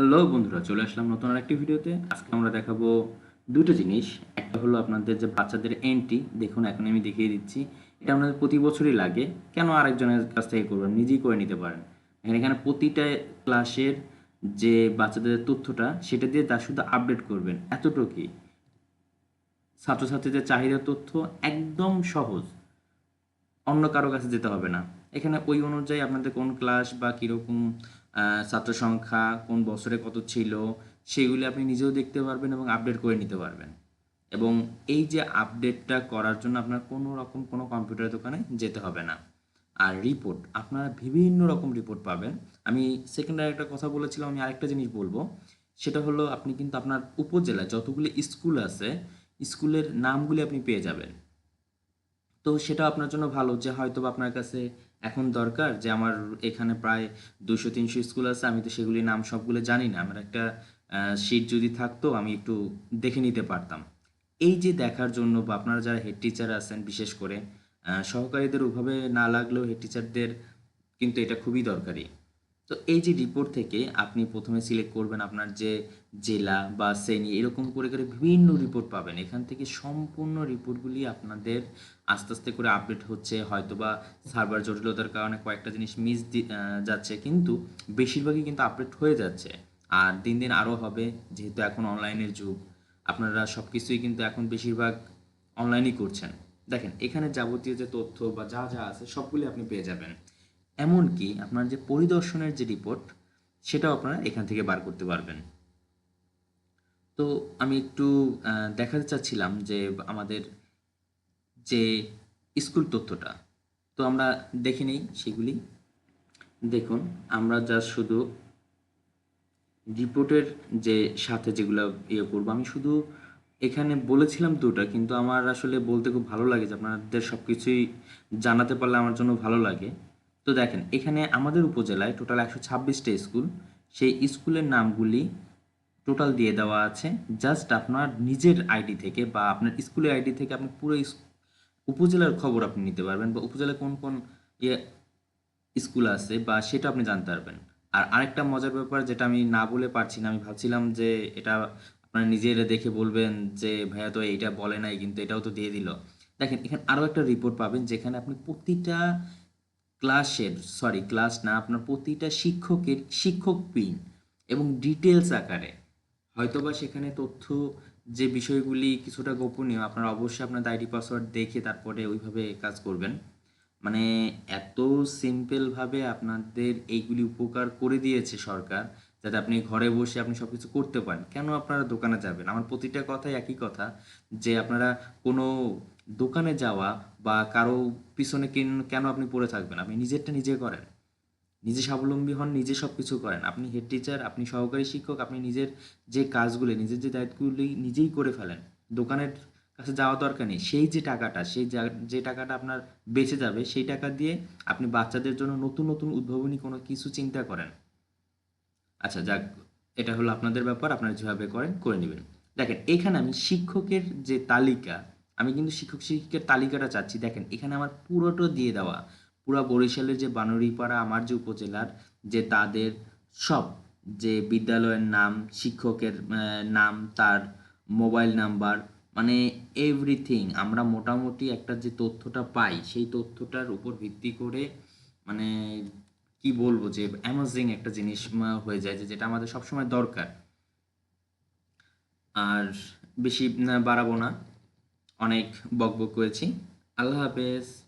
Hello বন্ধুরা, চলে আসলাম নতুন আরেকটি ভিডিওতে। আজকে আমরা দেখাবো দুটো জিনিস। একটা হলো আপনাদের যে বাচ্চাদের এন্ট্রি দেখুন এখন আমি দেখিয়ে দিচ্ছি। এটা আপনাদের প্রতি বছরই লাগে, কেন আরেকজনের কাছ থেকে করবেন? নিজেই করে নিতে পারেন। এখানে এখানে প্রতিটা ক্লাসের যে বাচ্চাদের তথ্যটা, সেটা দিয়ে তার শুধু আপডেট করবেন। এতটুকুই ছাত্রছাত্রীদের চাহিদা তথ্য একদম সহজ। অন্য কারও কাছে যেতে হবে না। এখানে ওই অনুযায়ী আপনাদের কোন ক্লাস বা কীরকম ছাত্র সংখ্যা, কোন বছরে কত ছিল, সেগুলি আপনি নিজেও দেখতে পারবেন এবং আপডেট করে নিতে পারবেন। এবং এই যে আপডেটটা করার জন্য আপনার কোনো রকম কোনো কম্পিউটার দোকানে যেতে হবে না। আর রিপোর্ট আপনারা বিভিন্ন রকম রিপোর্ট পাবেন। আমি সেকেন্ডারি একটা কথা বলেছিলাম, আমি আরেকটা জিনিস বলব। সেটা হলো আপনি কিন্তু আপনার উপজেলায় যতগুলি স্কুল আছে স্কুলের নামগুলি আপনি পেয়ে যাবেন। তো সেটা আপনার জন্য ভালো যে হয়তো আপনার কাছে এখন দরকার যে আমার এখানে প্রায় দুশো তিনশো স্কুল আছে, আমি তো সেগুলির নাম সবগুলো জানি না। আমার একটা শিট যদি থাকতো, আমি একটু দেখে নিতে পারতাম। এই যে দেখার জন্য বা আপনারা যারা হেড টিচার আছেন, বিশেষ করে সহকারীদের ওভাবে না লাগলেও হেড টিচারদের কিন্তু এটা খুবই দরকারি। তো এই যে রিপোর্ট থেকে আপনি প্রথমে সিলেক্ট করবেন আপনার যে জেলা বা শ্রেণি, এরকম করে করে বিভিন্ন রিপোর্ট পাবেন। এখান থেকে সম্পূর্ণ রিপোর্টগুলি আপনাদের আস্তে আস্তে করে আপডেট হচ্ছে। হয়তো বা সার্ভার জটিলতার কারণে কয়েকটা জিনিস মিস যাচ্ছে, কিন্তু বেশিরভাগই কিন্তু আপডেট হয়ে যাচ্ছে। আর দিন দিন আরও হবে, যেহেতু এখন অনলাইনের যুগ। আপনারা সব কিছুই কিন্তু এখন বেশিরভাগ অনলাইনই করছেন। দেখেন, এখানে যাবতীয় যে তথ্য বা যা যা আছে, সবগুলি আপনি পেয়ে যাবেন। এমনকি আপনার যে পরিদর্শনের যে রিপোর্ট সেটাও আপনারা এখান থেকে বার করতে পারবেন। তো আমি একটু দেখাতে চাচ্ছিলাম যে আমাদের যে স্কুল তথ্যটা, তো আমরা দেখে নিই সেগুলি। দেখুন, আমরা যা শুধু রিপোর্টের যে সাথে যেগুলো ইয়ে করব, আমি শুধু এখানে বলেছিলাম দুটো, কিন্তু আমার আসলে বলতে খুব ভালো লাগে যে আপনাদের সব কিছুই জানাতে পারলে আমার জন্য ভালো লাগে। তো দেখেন, এখানে আমাদের উপজেলায় টোটাল একশো ছাব্বিশটা স্কুল সেই স্কুলের নামগুলি টোটাল দিয়ে দেওয়া আছে। জাস্ট আপনার নিজের আইডি থেকে বা আপনার স্কুলের আইডি থেকে আপনি পুরো উপজেলার খবর আপনি নিতে পারবেন বা উপজেলায় কোন কোন ইয়ে স্কুল আছে বা সেটা আপনি জানতে পারবেন। আর আরেকটা মজার ব্যাপার যেটা আমি না বলে পারছি না, আমি ভাবছিলাম যে এটা আপনারা নিজেরা দেখে বলবেন যে, ভাইয়া তো এইটা বলে নাই, কিন্তু এটাও তো দিয়ে দিল। দেখেন, এখানে আরও একটা রিপোর্ট পাবেন যেখানে আপনি প্রতিটা ক্লাসের সরি ক্লাস না, আপনার প্রতিটা শিক্ষকের শিক্ষক পিন এবং ডিটেলস আকারে। হয়তোবা সেখানে তথ্য যে বিষয়গুলি কিছুটা গোপনীয়, আপনারা অবশ্যই আপনার আইডি পাসওয়ার্ড দেখে তারপরে ওইভাবে কাজ করবেন। মানে এত সিম্পলভাবে আপনাদের এইগুলি উপকার করে দিয়েছে সরকার, যাতে আপনি ঘরে বসে আপনি সব কিছু করতে পারেন। কেন আপনারা দোকানে যাবেন? আমার প্রতিটা কথাই একই কথা, যে আপনারা কোনো দোকানে যাওয়া বা কারও পিছনে কেন- কেন আপনি পড়ে থাকবেন? আপনি নিজেরটা নিজে করেন। নিজে স্বাবলম্বী হন, নিজে সব কিছু করেন। আপনি হেড টিচার আপনি সহকারী শিক্ষক, আপনি নিজের যে কাজগুলি, নিজের যে দায়িত্বগুলি নিজেই করে ফেলেন। দোকানের কাছে যাওয়া দরকার নেই। সেই যে টাকাটা, সেই যা- যে টাকাটা আপনার বেঁচে যাবে, সেই টাকা দিয়ে আপনি বাচ্চাদের জন্য নতুন নতুন উদ্ভাবনী কোনো কিছু চিন্তা করেন। আচ্ছা যাক, এটা হলো আপনাদের ব্যাপার। আপনারা যেভাবে করেন, করে নেবেন। দেখেন, এখানে আমি শিক্ষকের যে তালিকা আমি কিন্তু শিক্ষক শিক্ষিকার তালিকাটা চাচ্ছি। দেখেন, এখানে আমার পুরোটা দিয়ে দেওয়া। পুরো বরিশালের যে বানরিপাড়া, আমার যে উপজেলার, যে তাদের সব, যে বিদ্যালয়ের নাম, শিক্ষকের নাম, তার মোবাইল নাম্বার মানে এভরিথিং আমরা মোটামুটি একটা যে তথ্যটা পাই, সেই তথ্যটার উপর ভিত্তি করে মানে কি বলব যে অ্যামাজিং একটা জিনিস হয়ে যায় যে, যেটা আমাদের সবসময় দরকার। আর বেশি বাড়াবো না। অনেক বকবক করেছি। আল্লাহ হাফেজ।